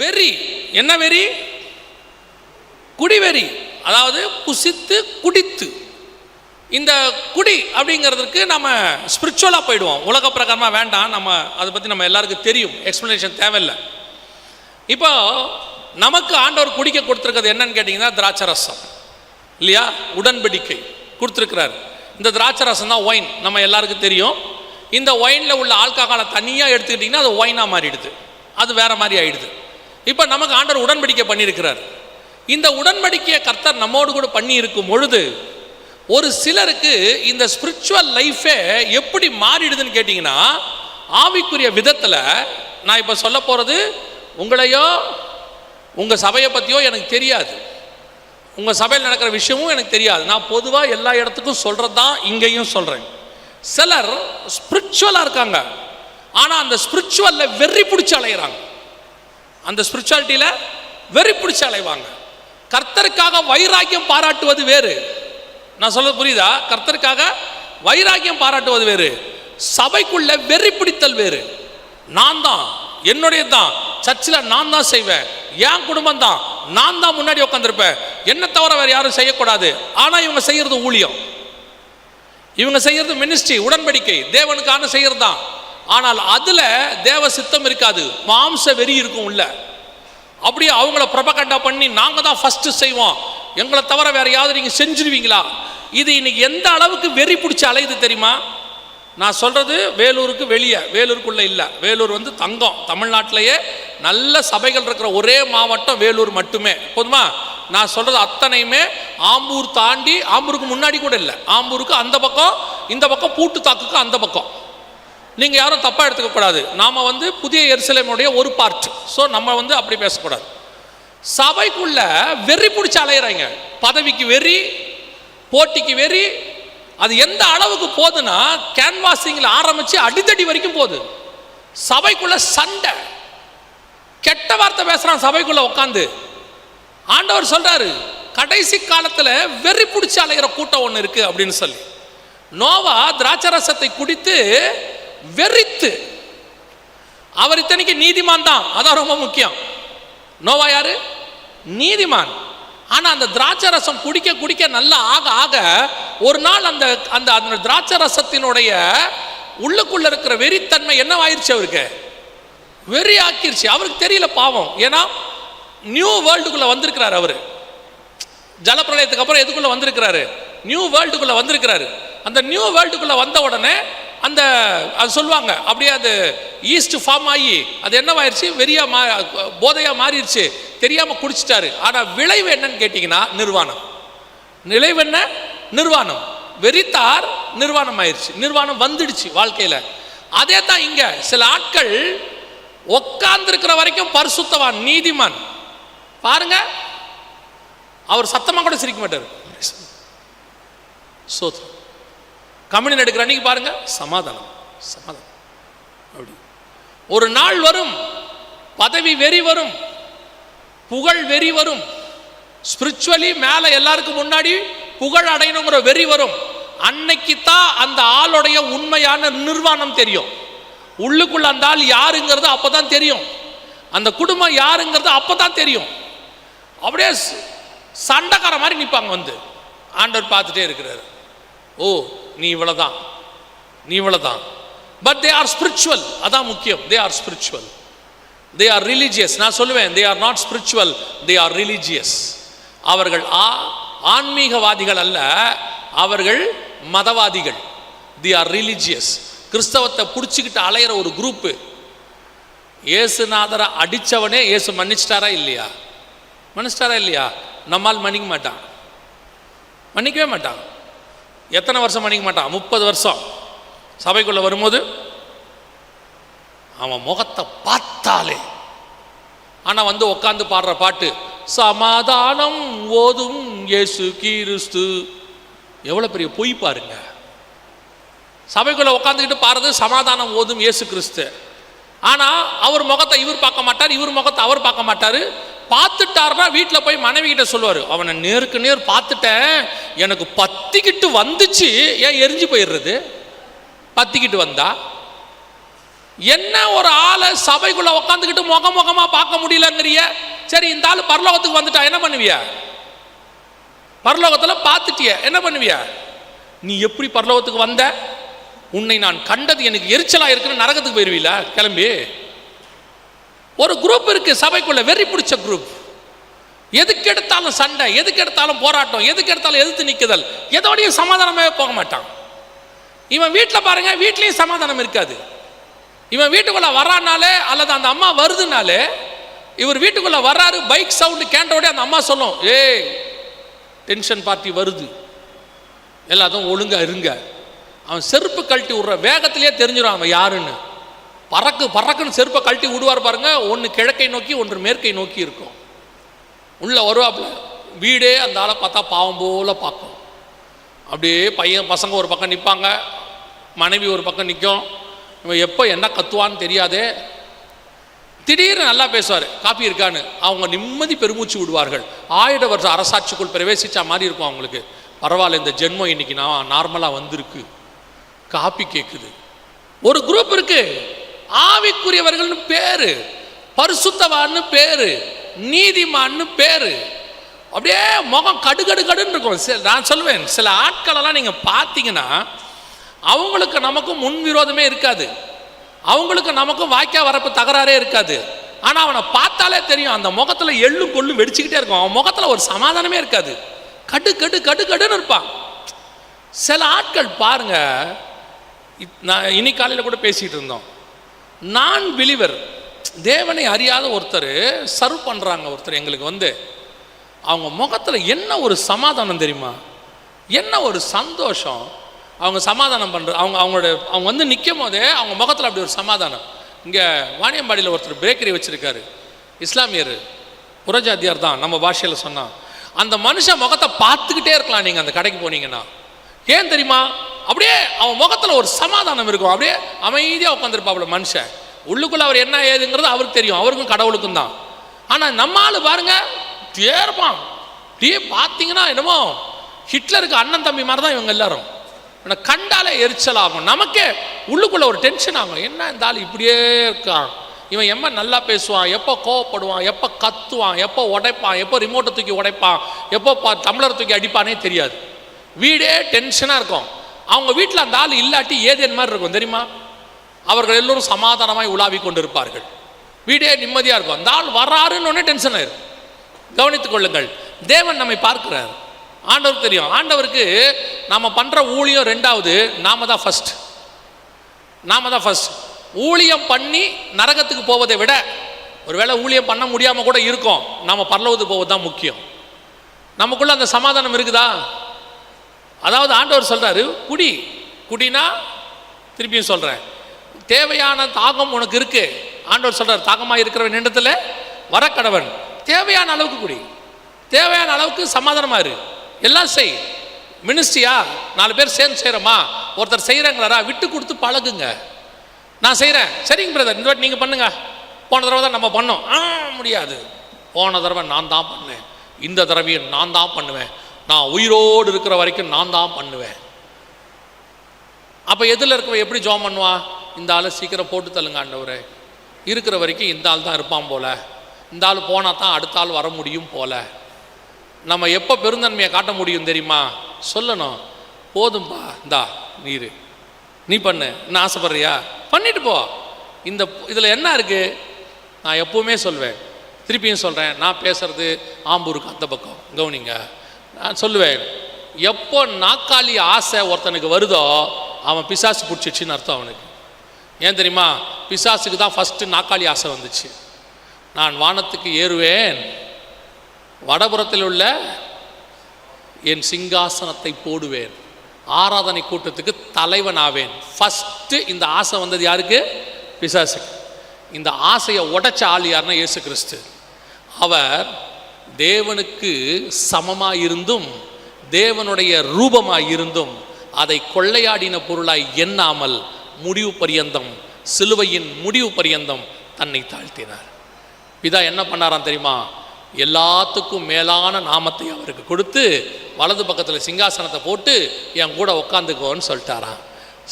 வெறி. என்ன வெறி? குடிவெறி. அதாவது புசித்து குடித்து. இந்த குடி அப்படிங்கிறதுக்கு நம்ம ஸ்பிரிச்சுவலாக போயிடுவோம். உலக பிரகாரமாக வேண்டாம். நம்ம அதை பற்றி நம்ம எல்லாருக்கும் தெரியும். எக்ஸ்ப்ளனேஷன் தேவையில்லை. இப்போ நமக்கு ஆண்டவர் குடிக்க கொடுத்துருக்கிறது என்னன்னு கேட்டிங்கன்னா திராட்சை ரசம் இல்லையா? உடன்படிக்கை கொடுத்துருக்கிறார். இந்த திராட்சை ரசம் தான் ஒயின் நம்ம எல்லாருக்கும் தெரியும். இந்த ஒயினில் உள்ள ஆல்கஹாலை தனியாக எடுத்துக்கிட்டிங்கன்னா அது ஒயினாக மாறிடுது. அது வேறு மாதிரி ஆகிடுது இப்போ நமக்கு ஆண்டவர் உடன்படிக்கை பண்ணியிருக்கிறார். இந்த உடன்படிக்கையை கர்த்தர் நம்மோடு கூட பண்ணி இருக்கும் பொழுது ஒரு சிலருக்கு இந்த ஸ்பிரிச்சுவல் லைஃபே எப்படி மாறிடுதுன்னு கேட்டிங்கன்னா ஆவிக்குரிய விதத்தில் நான் இப்போ சொல்ல போகிறது உங்களையோ உங்கள் சபையை பற்றியோ எனக்கு தெரியாது. உங்கள் சபையில் நடக்கிற விஷயமும் எனக்கு தெரியாது. நான் பொதுவாக எல்லா இடத்துக்கும் சொல்கிறது தான் இங்கேயும் சொல்கிறேன் சிலர் ஸ்பிரிச்சுவலாக இருக்காங்க. ஆனால் அந்த ஸ்பிரிச்சுவலில் வெறி பிடிச்சி அலையிறாங்க. அந்த ஸ்பிரிச்சுவாலிட்டியில் வெறி பிடிச்சி அலைவாங்க. கர்த்தருக்காக வைராக்கியம் பாராட்டுவது வேறு. நான் சொல்ல புரியுதா? கர்த்தருக்காக வைராக்கியம் பாராட்டுவது வேறு. சபைக்குள்ள வெறி பிடித்தல் வேறு. நான் தான் என்னுடைய தான். சர்ச்சில் நான் தான் செய்வேன். என் குடும்பம் தான். நான் தான் முன்னாடி உட்காந்துருப்பேன் என்ன தவிர வேறு யாரும் செய்யக்கூடாது. ஆனால் இவங்க செய்கிறது ஊழியம். இவங்க செய்கிறது மினிஸ்ட்ரி உடன்படிக்கை. தேவனுக்கான செய்கிறது தான். ஆனால் அதுல தேவ சித்தம் இருக்காது. மாம்ச வெறி இருக்கும் உள்ள. அப்படியே அவங்கள பிரபகண்டா பண்ணி நாங்க தான் ஃபர்ஸ்ட் செய்வோம். எங்களை தவிர வேற யாவது நீங்க செஞ்சிருவீங்களா? இது இன்னைக்கு எந்த அளவுக்கு வெறி பிடிச்சி அலையுது தெரியுமா? நான் சொல்றது வேலூருக்கு வெளியே. வேலூருக்குள்ள இல்லை. வேலூர் வந்து தங்கம். தமிழ்நாட்டிலேயே நல்ல சபைகள் இருக்கிற ஒரே மாவட்டம் வேலூர் மட்டுமே. போதுமா? நான் சொல்றது அத்தனையுமே ஆம்பூர் தாண்டி ஆம்பூருக்கு முன்னாடி கூட இல்லை. ஆம்பூருக்கு அந்த பக்கம் இந்த பக்கம் பூட்டு தாக்குக்கு அந்த பக்கம். நீங்கள் யாரும் தப்பாக எடுத்துக்கக்கூடாது நாம் வந்து புதிய எரிசலமுடைய ஒரு பார்ட் ஸோ நம்ம வந்து அப்படி பேசக்கூடாது. சபைக்குள்ள வெறி பிடிச்சி அலையிறாங்க. பதவிக்கு வெறி போட்டிக்கு வெறி அது எந்த அளவுக்கு போகுதுன்னா கேன்வாசிங்கில் ஆரம்பித்து அடித்தடி வரைக்கும் போகுது. சபைக்குள்ள சண்டை. கெட்ட வார்த்தை பேசுகிறான் சபைக்குள்ள உட்காந்து ஆண்டவர் சொல்கிறாரு கடைசி காலத்தில் வெறி பிடிச்சி அலைகிற கூட்டம் ஒன்று இருக்குது அப்படின்னு சொல்லி. நோவா திராட்சரசத்தை குடித்து வெறித்து. அவர் இத்தனைக்கு நீதிமான் தான். அதான் ரொம்ப முக்கியம். நோவா யாரு? நீதிமான். ஆனா அந்த திராட்சை ரசம் குடிக்க குடிக்க நல்லா ஆக ஆக ஒரு நாள் அந்த அந்த அந்த திராட்சை ரசத்தினுடைய உள்ளுக்குள்ள இருக்கிற வெறித்தன்மை என்னவாயிருச்சு அவருக்கு? வெறி ஆக்கிருச்சு அவருக்கு தெரியல பாவம். ஏன்னா நியூ வேர்ல்டுக்குள்ள வந்திருக்கிறார் அவரு. ஜலப்பிரளயத்துக்கு அப்புறம் எதுக்குள்ள வந்திருக்கிறாரு? நியூ வேர்ல்டுக்குள்ள வந்திருக்கிறாரு. அந்த நியூ வேர்ல்டுக்குள்ள வந்த உடனே அந்த அது சொல்லுவாங்க அப்படியே அது ஈஸ்ட் ஃபார்ம் ஆகி அது என்னவாயிருச்சு? வெறியா மா போதையாக மாறிடுச்சு. தெரியாமல் குடிச்சிட்டாரு. ஆனால் விளைவு என்னன்னு கேட்டிங்கன்னா நிர்வாணம். நிலைவு என்ன? நிர்வாணம். வெறித்தார் நிர்வாணம் ஆயிடுச்சு நிர்வாணம் வந்துடுச்சு வாழ்க்கையில. அதே தான் இங்கே. சில ஆட்கள் உட்கார்ந்திருக்கிற வரைக்கும் பரிசுத்தவான் நீதிமான். பாருங்க. அவர் சத்தமாக கூட சிரிக்க மாட்டார். சோத்ரம். கம்யூனியன் எடுக்கிற அன்னைக்கு பாருங்க சமாதானம் சமாதானம். அப்படி. ஒரு நாள் வரும் பதவி வெறி வரும் புகழ் வெறி வரும். ஸ்பிரிச்சுவலி மேலே எல்லாருக்கும் முன்னாடி புகழ் அடையணுங்கிற வெறி வரும். அன்னைக்கு தான் அந்த ஆளுடைய உண்மையான நிர்வாணம் தெரியும். உள்ளுக்குள்ள அந்த ஆள் யாருங்கிறது அப்போ தான் தெரியும். அந்த குடும்பம் யாருங்கிறது அப்போ தான் தெரியும். அப்படியே சண்டைக்கார மாதிரி நிற்பாங்க வந்து. ஆண்டவர் பார்த்துட்டே இருக்கிறாரு. ஓ நீ இவ்வளோதான் நீ இவ்வளோதான் பட் தே ஆர் ஸ்பிரிச்சுவல் அதான் முக்கியம். They are spiritual they are religious நான் சொல்லுவேன். They are not spiritual they are religious அவர்கள் ஆ ஆன்மீகவாதிகள் அல்ல. அவர்கள் மதவாதிகள். தி ஆர் ரிலீஜியஸ் கிறிஸ்தவத்தை பிடிச்சிக்கிட்டு அலையிற ஒரு குரூப்பு இயேசுநாதரை அடிச்சவனே இயேசு மன்னிச்சிட்டாரா இல்லையா? மன்னிச்சிட்டாரா இல்லையா? நம்மால் மன்னிக்க மாட்டான். மன்னிக்கவே மாட்டான். எத்தனை வருஷம் பண்ணிக்க மாட்டான் முப்பது வருஷம். சபைக்குள்ள வரும்போது அவன் முகத்தை பார்த்தாலே ஆனா வந்து உட்காந்து பாடுற பாட்டு சமாதானம் ஓதும் இயேசு கிறிஸ்து. எவ்வளவு பெரிய பொய் பாருங்க. சபைக்குள்ள உட்காந்துக்கிட்டு பாடுறது சமாதானம் ஓதும் இயேசு கிறிஸ்து. ஆனா அவர் முகத்தை இவர் பார்க்க மாட்டார் இவர் முகத்தை அவர் பார்க்க மாட்டாரு. பார்த்துட்டாருன்னா வீட்டில் போய் மனைவி கிட்ட சொல்லுவார் அவனை நேருக்கு நேர் பார்த்துட்டேன். எனக்கு பத்திக்கிட்டு வந்துச்சு. ஏன் எரிஞ்சு போயிடுறது? பத்திக்கிட்டு வந்தா. என்ன ஒரு ஆளை சபைக்குள்ள உட்காந்துக்கிட்டு முக முகமா பார்க்க முடியலங்கிறிய? சரி இந்த ஆள் பரலோகத்துக்கு வந்துட்டா. என்ன பண்ணுவிய? பரலோகத்தில் பார்த்துட்டிய. என்ன பண்ணுவிய? நீ எப்படி பரலோகத்துக்கு வந்த? உன்னை நான் கண்டது எனக்கு எரிச்சலா இருக்குன்னு நரகத்துக்கு போயிருவீல கிளம்பி. ஒரு குரூப் இருக்கு சபைக்குள்ள வெறி பிடிச்ச குரூப் எதுக்கு எடுத்தாலும் சண்டை எதுக்கு எடுத்தாலும் போராட்டம் எதுக்கு எடுத்தாலும் எதிர்த்து நிற்குதல் எதோடையும் சமாதானமே போக மாட்டான். இவன் வீட்டில் பாருங்க வீட்லேயும் சமாதானம் இருக்காது. இவன் வீட்டுக்குள்ளே வரானாலே அல்லது அந்த அம்மா வருதுனாலே இவர் வீட்டுக்குள்ளே வர்றாரு பைக் சவுண்டு கேண்டோடே அந்த அம்மா சொல்லும் ஏய் டென்ஷன் பார்ட்டி வருது. எல்லாத்தையும் ஒழுங்காக இருங்க. அவன் செருப்பு கழட்டி விடுற வேகத்திலேயே தெரிஞ்சிடும் அவன் யாருன்னு. பறக்கு பறக்குன்னு செருப்பை கழட்டி விடுவார் பாருங்க. ஒன்று கிழக்கை நோக்கி ஒன்று மேற்கை நோக்கி இருக்கும். உள்ள வருவாப்புல வீடே அந்த ஆளை பார்த்தா பாவம் போல பார்க்கும். அப்படியே பையன் பசங்க ஒரு பக்கம் நிற்பாங்க மனைவி ஒரு பக்கம் நிற்கும் இவன் எப்போ என்ன கத்துவான்னு தெரியாதே. திடீர்னு நல்லா பேசுவார். காப்பி இருக்கான்னு. அவங்க நிம்மதி பெருமூச்சு விடுவார்கள். ஆயிட வருஷ அரசாட்சிக்குள் பிரவேசித்த மாதிரி இருக்கும் அவங்களுக்கு. பரவாயில்ல இந்த ஜென்மம் இன்னைக்கு நான் நார்மலாக வந்திருக்கு. காப்பி கேட்குது ஒரு குரூப் இருக்கு. ஆவிக்குரியவர்கள்னு பேரு பரிசுத்தவான்னு பேரு நீதிமான்னு பேரு. அப்படியே முகம் கடுகடு கடுன்னு இருக்கும். சில- நான் சொல்லுவேன் சில ஆட்களெல்லாம் நீங்கள் பார்த்தீங்கன்னா அவங்களுக்கு நமக்கும் முன் விரோதமே இருக்காது. அவங்களுக்கு நமக்கும் வாய்க்கா வரப்பு தகராறே இருக்காது. ஆனால் அவனை பார்த்தாலே தெரியும் அந்த முகத்தில் எள்ளும் கொள்ளும் வெடிச்சுக்கிட்டே இருக்கும். அவன் முகத்தில் ஒரு சமாதானமே இருக்காது. கடு கடு கடு கடுன்னு இருப்பான். சில ஆட்கள் பாருங்க இப்- நான் இன்னி காலையில் கூட பேசிகிட்டு இருந்தோம். நான் பிலிவர் தேவனை அறியாத ஒருத்தர் சர்வ் பண்ணுறாங்க ஒருத்தர் எங்களுக்கு வந்து. அவங்க முகத்தில் என்ன ஒரு சமாதானம் தெரியுமா? என்ன ஒரு சந்தோஷம்? அவங்க சமாதானம் பண்ணுற அவங்க அவங்களோட அவங்க வந்து நிற்கும் போதே அவங்க முகத்தில் அப்படி ஒரு சமாதானம். இங்கே வாணியம்பாடியில் ஒருத்தர் பேக்கரி வச்சுருக்காரு. இஸ்லாமியர். புரஜாதியார் தான் நம்ம பாஷையில் சொன்னான் அந்த மனுஷன் முகத்தை பார்த்துக்கிட்டே இருக்கலாம் நீங்கள் அந்த கடைக்கு போனீங்கன்னா. ஏன் தெரியுமா? அப்படியே அவன் முகத்தில் ஒரு சமாதானம் இருக்கும். அப்படியே அமைதியாக உட்காந்துருப்பாப்புல மனுஷன். உள்ளுக்குள்ள அவர் என்ன ஏதுங்கிறது அவருக்கு தெரியும். அவருக்கும் கடவுளுக்கும் தான். ஆனால் நம்ம ஆள் பாருங்க தேர்ப்பான் அப்படியே பார்த்தீங்கன்னா என்னமோ ஹிட்லருக்கு அண்ணன் தம்பி மாதிரி தான் இவங்க எல்லாரும். ஆனால் கண்டாலே எரிச்சல் ஆகும். நமக்கே உள்ளுக்குள்ள ஒரு டென்ஷன் ஆகும். என்ன இந்த ஆள் இப்படியே இருக்கான்? இவன் எம்ம நல்லா பேசுவான்? எப்போ கோவப்படுவான்? எப்போ கத்துவான்? எப்போ உடைப்பான்? எப்போ ரிமோட்டை தூக்கி உடைப்பான்? எப்போ பா டம்ளர் தூக்கி அடிப்பானே தெரியாது. வீடே டென்ஷனாக இருக்கும். அவங்க வீட்டில் அந்த ஆள் இல்லாட்டி ஏதேன் மாதிரி இருக்கும் தெரியுமா? அவர்கள் எல்லோரும் சமாதானமாய் உலாவி கொண்டிருப்பார்கள். வீடே நிம்மதியாக இருக்கும். அந்த ஆள் வராருன்னு ஒன்னே டென்ஷன் ஆயிரும். கவனித்துக் கொள்ளுங்கள். தேவன் நம்மை பார்க்கிறார். ஆண்டவருக்கு தெரியும். ஆண்டவருக்கு நாம் பண்ணுற ஊழியம் ரெண்டாவது நாம தான் ஃபர்ஸ்ட் நாம தான் ஃபர்ஸ்ட் ஊழியம் பண்ணி நரகத்துக்கு போவதை விட ஒருவேளை ஊழியம் பண்ண முடியாமல் கூட இருக்கும். நாம் பரலவத்துக்கு போவது தான் முக்கியம். நமக்குள்ள அந்த சமாதானம் இருக்குதா? அதாவது ஆண்டவர் சொல்கிறாரு குடி. குடினா திருப்பியும் சொல்கிறேன் தேவையான தாகம் உனக்கு இருக்கு. ஆண்டவர் சொல்கிறார் தாகமாக இருக்கிறவன் இடத்துல வர கடவன் தேவையான அளவுக்கு குடி. தேவையான அளவுக்கு சமாதானமாக இரு. எல்லாம் செய். மினிஸ்ட்ரியா? நாலு பேர் சேர்ந்து செய்கிறோமா ஒருத்தர் செய்கிறாங்களா விட்டு கொடுத்து பழகுங்க. நான் செய்கிறேன் சரிங்க பிரதர் இந்த வாட்டி நீங்கள் பண்ணுங்க. போன தடவை தான் நம்ம பண்ணோம். ஆ முடியாது. போன தடவை நான் தான் பண்ணேன். இந்த தடவையும் நான் தான் பண்ணுவேன். நான் உயிரோடு இருக்கிற வரைக்கும் நான் தான் பண்ணுவேன். அப்போ எதில் இருக்கவன் எப்படி ஜோம் பண்ணுவான் இந்த ஆள் சீக்கிரம் போட்டு தள்ளுங்க ஆண்டவர். இருக்கிற வரைக்கும் இந்த ஆள் தான் இருப்பான் போல. இந்த ஆள் போனால் தான் அடுத்த ஆள் வர முடியும் போல. நம்ம எப்போ பெருந்தன்மையை காட்ட முடியும் தெரியுமா? சொல்லணும். போதும்பா இந்தா நீர். நீ பண்ணு. என்ன ஆசைப்படுறியா? பண்ணிட்டு போ. இந்த இதில் என்ன இருக்குது நான் எப்பவுமே சொல்வேன். திருப்பியும் சொல்கிறேன் நான் பேசுகிறது ஆம்பூருக்கு அந்த பக்கம். கவுனிங்க. நான் சொல்லுவேன் எப்போ நாக்காளி ஆசை ஒருத்தனுக்கு வருதோ அவன் பிசாசு பிடிச்சிச்சின்னு அர்த்தம் அவனுக்கு. ஏன் தெரியுமா? பிசாசுக்கு தான் ஃபஸ்ட்டு நாக்காளி ஆசை வந்துச்சு. நான் வானத்துக்கு ஏறுவேன் வடபுறத்தில் உள்ள என் சிங்காசனத்தை போடுவேன் ஆராதனை கூட்டத்துக்கு தலைவன் ஆவேன். ஃபஸ்ட்டு இந்த ஆசை வந்தது யாருக்கு? பிசாசுக்கு. இந்த ஆசையை உடைச்ச ஆள் யாருன்னா இயேசு கிறிஸ்து. அவர் தேவனுக்கு சமமாய் இருந்தும் தேவனுடைய ரூபமாக இருந்தும் அதை கொள்ளையாடின பொருளாய் எண்ணாமல் முடிவு பரியந்தம் சிலுவையின் முடிவு பரியந்தம் தன்னை தாழ்த்தினார். பிதா என்ன பண்ணாராம் தெரியுமா? எல்லாத்துக்கும் மேலான நாமத்தை அவருக்கு கொடுத்து வலது பக்கத்தில் சிங்காசனத்தை போட்டு என் கூட உட்காந்துக்கோன்னு சொல்லிட்டாராம்.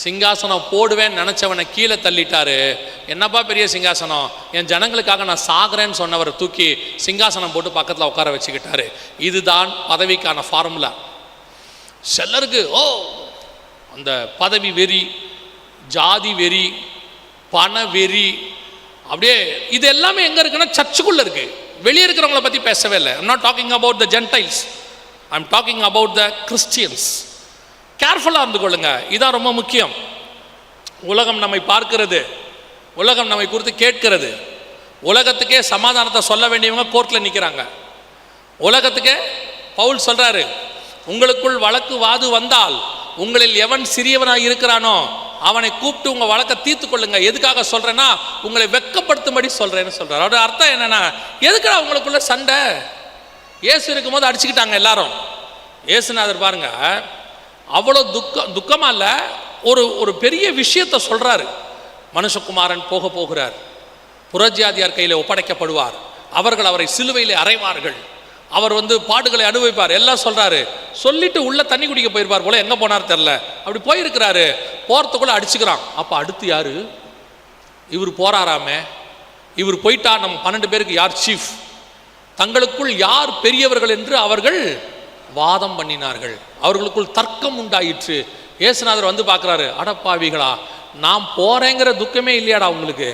சிங்காசனம் போடுவேன்னு நினச்சவனை கீழே தள்ளிட்டாரு. என்னப்பா பெரிய சிங்காசனம்? என் ஜனங்களுக்காக நான் சாகிறேன்னு சொன்னவரை தூக்கி சிங்காசனம் போட்டு பக்கத்தில் உட்கார வச்சுக்கிட்டாரு. இதுதான் பதவிக்கான ஃபார்முலா சிலருக்கு ஓ அந்த பதவி வெறி ஜாதி வெறி பண வெறி அப்படியே இது எல்லாமே எங்கே இருக்குன்னா சர்ச்சுக்குள்ளே இருக்குது வெளியே இருக்கிறவங்கள பற்றி பேசவே இல்லை. I'm not talking about the gentiles I'm talking about the Christians கேர்ஃபுல்லாக இருந்து கொள்ளுங்க. இதான் ரொம்ப முக்கியம். உலகம் நம்மை பார்க்கிறது. உலகம் நம்மை குறித்து கேட்கிறது. உலகத்துக்கே சமாதானத்தை சொல்ல வேண்டியவங்க கோர்ட்டில் நிற்கிறாங்க உலகத்துக்கே பவுல் சொல்கிறாரு உங்களுக்குள் வழக்கு வாது வந்தால் உங்களில் எவன் சிறியவனாக இருக்கிறானோ அவனை கூப்பிட்டு உங்கள் வழக்கை தீர்த்து கொள்ளுங்க. எதுக்காக சொல்கிறேன்னா உங்களை வெட்கப்படுத்தும்படி சொல்கிறேன்னு சொல்கிறார் அவரோட அர்த்தம் என்னென்னா எதுக்குடா உங்களுக்குள்ள சண்டை? இயேசு இருக்கும்போது அடிச்சுக்கிட்டாங்க எல்லாரும். இயேசுநாதர் பாருங்கள் அவ்வளோ துக்கம் துக்கமாக இல்லை. ஒரு ஒரு பெரிய விஷயத்தை சொல்கிறாரு மனுஷகுமாரன் போக போகிறார். புரஜாதியார் கையில் ஒப்படைக்கப்படுவார். அவர்கள் அவரை சிலுவையில் அறைவார்கள். அவர் வந்து பாடுகளை அனுபவிப்பார். எல்லாம் சொல்கிறாரு சொல்லிட்டு உள்ள தண்ணி குடிக்க போயிருப்பார் போல எங்கே போனார் தெரில அப்படி போயிருக்கிறாரு. போகிறதுக்குள்ளே அடிச்சுக்கிறான். அப்போ அடுத்து யார்? இவர் போறாராமே. இவர் போயிட்டா நம்ம பன்னெண்டு பேருக்கு யார் சீஃப் தங்களுக்குள் யார் பெரியவர்கள் என்று அவர்கள் வாதம் பண்ணினார்கள். அவர்களுக்குள் தர்க்கம் உண்டாயிற்று. இயேசுநாதர் வந்து பார்க்குறாரு அடப்பாவிகளா நான் போகிறேங்கிற துக்கமே இல்லையாடா உங்களுக்கு?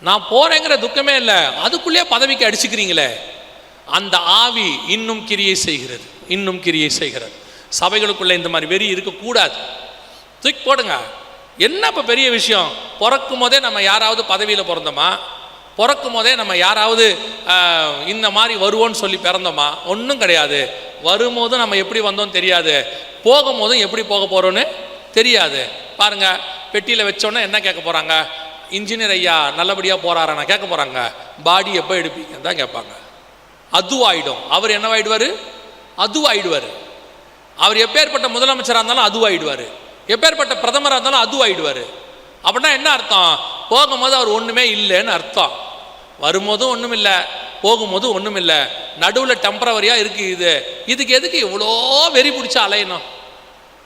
நான் போகிறேங்கிற துக்கமே இல்லை. அதுக்குள்ளேயே பதவிக்கு அடிச்சுக்கிறீங்களே. அந்த ஆவி இன்னும் கிரியை செய்கிறது இன்னும் கிரியை செய்கிறது. சபைகளுக்குள்ளே இந்த மாதிரி வெறி இருக்கக்கூடாது. தூக்கி போடுங்க. என்ன இப்போ பெரிய விஷயம்? பிறக்கும் போதே நம்ம யாராவது பதவியில் பிறந்தோமா? பிறக்கும் போதே நம்ம யாராவது இந்த மாதிரி வருவோன்னு சொல்லி பிறந்தோமா? ஒன்றும் கிடையாது. வரும்போதும் நம்ம எப்படி வந்தோம் தெரியாது. போகும்போதும் எப்படி போக போகிறோன்னு தெரியாது. பாருங்க பெட்டியில் வச்சோன்னே என்ன கேட்க போகிறாங்க இன்ஜினியர் ஐயா நல்லபடியாக போகிறாரா கேட்க போகிறாங்க பாடி எப்போ எடுப்பீங்க தான் கேட்பாங்க. அதுவாயிடும். அவர் என்னவாயிடுவார்? அதுவாயிடுவார். அவர் எப்பேற்பட்ட முதலமைச்சராக இருந்தாலும் அதுவாயிடுவார். எப்பேற்பட்ட பிரதமராக இருந்தாலும் அதுவாயிடுவார். அப்படின்னா என்ன அர்த்தம்? போகும்போது அவர் ஒன்றுமே இல்லைன்னு அர்த்தம். வரும்போதும் ஒன்றும் இல்லை போகும்போதும் ஒன்றும் இல்லை நடுவில் டெம்பரவரியாக இருக்குது இது. இதுக்கு எதுக்கு இவ்வளோ வெறி பிடிச்சா அலையணும்?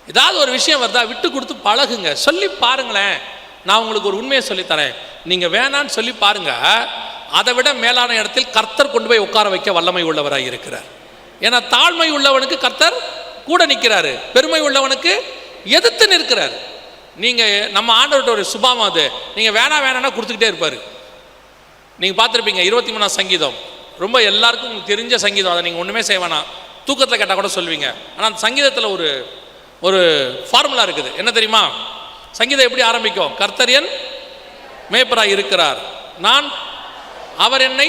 ஏதாவது ஒரு விஷயம் வருதா விட்டு கொடுத்து பழகுங்க. சொல்லி பாருங்களேன். நான் உங்களுக்கு ஒரு உண்மையை சொல்லித்தரேன் நீங்கள் வேணான்னு சொல்லி பாருங்கள் அதை விட மேலான இடத்தில் கர்த்தர் கொண்டு போய் உட்கார வைக்க வல்லமை உள்ளவராக இருக்கிறார். ஏன்னா தாழ்மை உள்ளவனுக்கு கர்த்தர் கூட நிற்கிறாரு. பெருமை உள்ளவனுக்கு எதிர்த்து நிற்கிறார். நீங்கள் நம்ம ஆண்டவர்கிட்ட ஒரு சுபாவம் அது. நீங்கள் வேணா வேணான்னா கொடுத்துக்கிட்டே இருப்பார். நீங்கள் பார்த்துருப்பீங்க இருபத்தி மூணாம் சங்கீதம். ரொம்ப எல்லாருக்கும் உங்களுக்கு தெரிஞ்ச சங்கீதம். அதை நீங்கள் ஒன்றுமே செய்ய வேணாம். தூக்கத்தில் கேட்டால் கூட சொல்லுவீங்க. ஆனால் அந்த சங்கீதத்தில் ஒரு ஒரு ஃபார்முலா இருக்குது. என்ன தெரியுமா? சங்கீதம் எப்படி ஆரம்பிக்கும்? கர்த்தரியன் மேப்பராக இருக்கிறார். நான் அவர் என்னை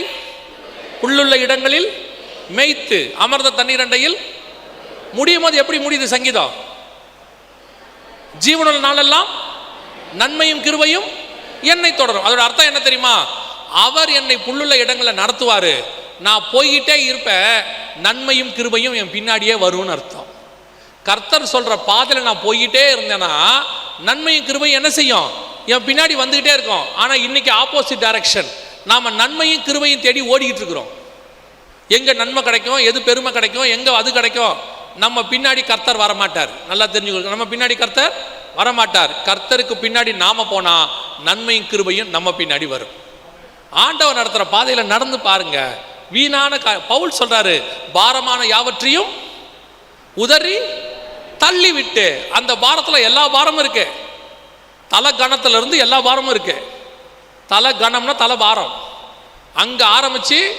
உள்ளுள்ள இடங்களில் மேய்த்து அமர்ந்த தண்ணீர் அண்டையில் முடியும் போது எப்படி முடியுது சங்கீதம்? ஜீவனுள்ள நாளெல்லாம் நன்மையும் கிருவையும் என்னை தொடரும். அதோட அர்த்தம் என்ன தெரியுமா? அவர் என்னை புல்லுள்ள இடங்களை நடத்துவார். நான் போய்கிட்டே இருப்பேன் நன்மையும் கிருபையும் என் பின்னாடியே வரும்னு அர்த்தம். கர்த்தர் சொல்கிற பாதையில் நான் போய்கிட்டே இருந்தேன்னா நன்மையும் கிருபையும் என்ன செய்யும்? என் பின்னாடி வந்துக்கிட்டே இருக்கும். ஆனால் இன்னைக்கு ஆப்போசிட் டைரக்ஷன் நாம் நன்மையும் கிருபையும் தேடி ஓடிக்கிட்டு இருக்கிறோம். எங்கே நன்மை கிடைக்கும் எது பெருமை கிடைக்கும் எங்கே அது கிடைக்கும் நம்ம பின்னாடி கர்த்தர் வரமாட்டார். நல்லா தெரிஞ்சுக்கணும் நம்ம பின்னாடி கர்த்தர் வரமாட்டார். கர்த்தருக்கு பின்னாடி நாம போனால் நன்மையும் கிருபையும் நம்ம பின்னாடி வரும். ஆண்டவர் நடத்துகிற பாதையில் நடந்து பாருங்க. வீணான கா- பவுல் சொல்கிறாரு பாரமான யாவற்றையும் உதறி தள்ளி விட்டு அந்த பாரத்தில் எல்லா பாரமும் இருக்கு. தலை கணத்துலேருந்து எல்லா பாரமும் இருக்கு. தலை கணம்னா தலை பாரம். அங்கே ஆரம்பிச்சு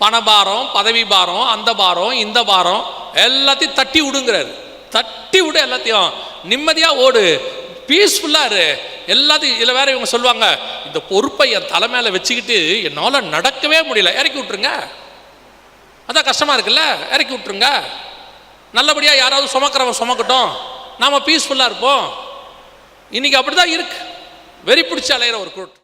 பணபாரம் பதவி பாரம் அந்த பாரம் இந்த பாரம் எல்லாத்தையும் தட்டி விடுங்கிறாரு. தட்டி விடு எல்லாத்தையும். நிம்மதியாக ஓடு. பீஸ்ஃபுல்லாக இரு. எல்லாத்தையும் இதில் வேற இவங்க சொல்லுவாங்க இந்த பொறுப்பை என் தலை மேலே வச்சுக்கிட்டு என்னால் நடக்கவே முடியல. இறக்கி விட்டுருங்க. அதான் கஷ்டமாக இருக்குல்ல? இறக்கி விட்டுருங்க. நல்லபடியாக யாராவது சுமக்கிறவன் சுமக்கட்டும். நாம் பீஸ்ஃபுல்லாக இருப்போம். இன்னைக்கு அப்படிதான் இருக்கு. வெறி பிடிச்சி அலையிற ஒரு குரூட்